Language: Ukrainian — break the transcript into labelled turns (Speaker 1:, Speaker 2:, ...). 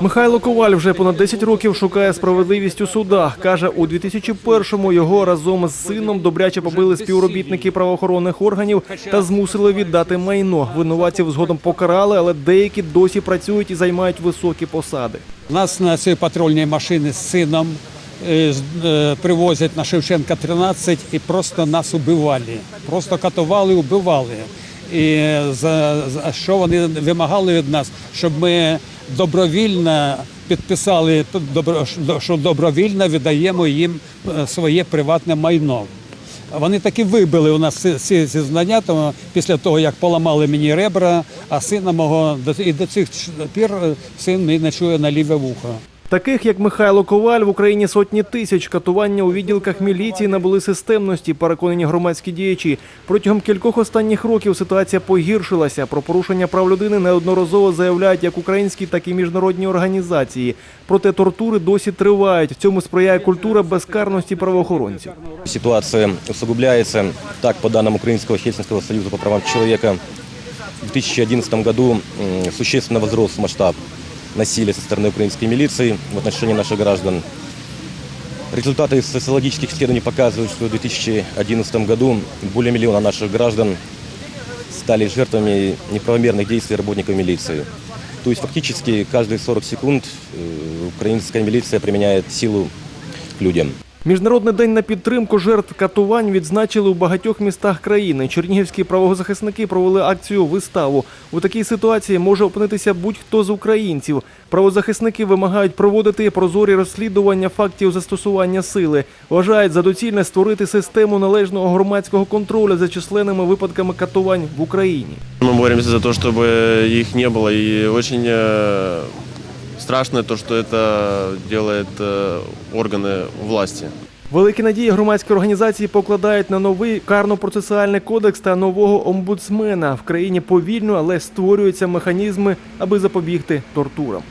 Speaker 1: Михайло Коваль вже понад 10 років шукає справедливість у судах. Каже, у 2001-му його разом з сином добряче побили співробітники правоохоронних органів та змусили віддати майно. Винуватців згодом покарали, але деякі досі працюють і займають високі посади.
Speaker 2: Нас на цій патрульній машині з сином е, е, привозять на Шевченка 13 і просто нас убивали. Просто катували, убивали. І за, за що вони вимагали від нас, щоб ми добровільно підписали, що добровільно віддаємо їм е, своє приватне майно. Вони таки вибили у нас ці- зізнання, тому після того, як поламали мені ребра, а сина мого і до цих пір е, син не чує на ліве вухо.
Speaker 1: Таких як Михайло Коваль в Україні сотні тисяч. Катування у відділках міліції набули системності, переконані громадські діячі. Протягом кількох останніх років ситуація погіршилася. Про порушення прав людини неодноразово заявляють як українські, так і міжнародні організації. Проте тортури досі тривають. В Цьому сприяє культура безкарності правоохоронців.
Speaker 3: Ситуация усугубляется. Так, по данным Украинского Хельсинского союза по правам человека, в 2011 году м, существенно возрос масштаб насилия со стороны украинской милиции в отношении наших граждан. Результаты социологических исследований показывают, что в 2011 году более миллиона наших граждан стали жертвами неправомерных действий работников милиции. То есть фактически каждые 40 секунд э, украинская милиция применяет силу к людям.
Speaker 1: Міжнародний день на підтримку жертв катувань відзначили у багатьох містах країни. Чернігівські правозахисники провели акцію виставу. У такій ситуації може опинитися будь-хто з українців. Правозахисники вимагають проводити прозорі розслідування фактів застосування сили. Вважають за доцільне створити систему належного громадського контролю за численними випадками катувань в Україні.
Speaker 4: Мы боремся за то, чтобы их не было. И очень э, страшно то, что это делает э, органы власти.
Speaker 1: Великі надії громадські організації покладають на новий карно-процесуальний кодекс та нового омбудсмена. В країні повільно, але створюються механізми, аби запобігти тортурам.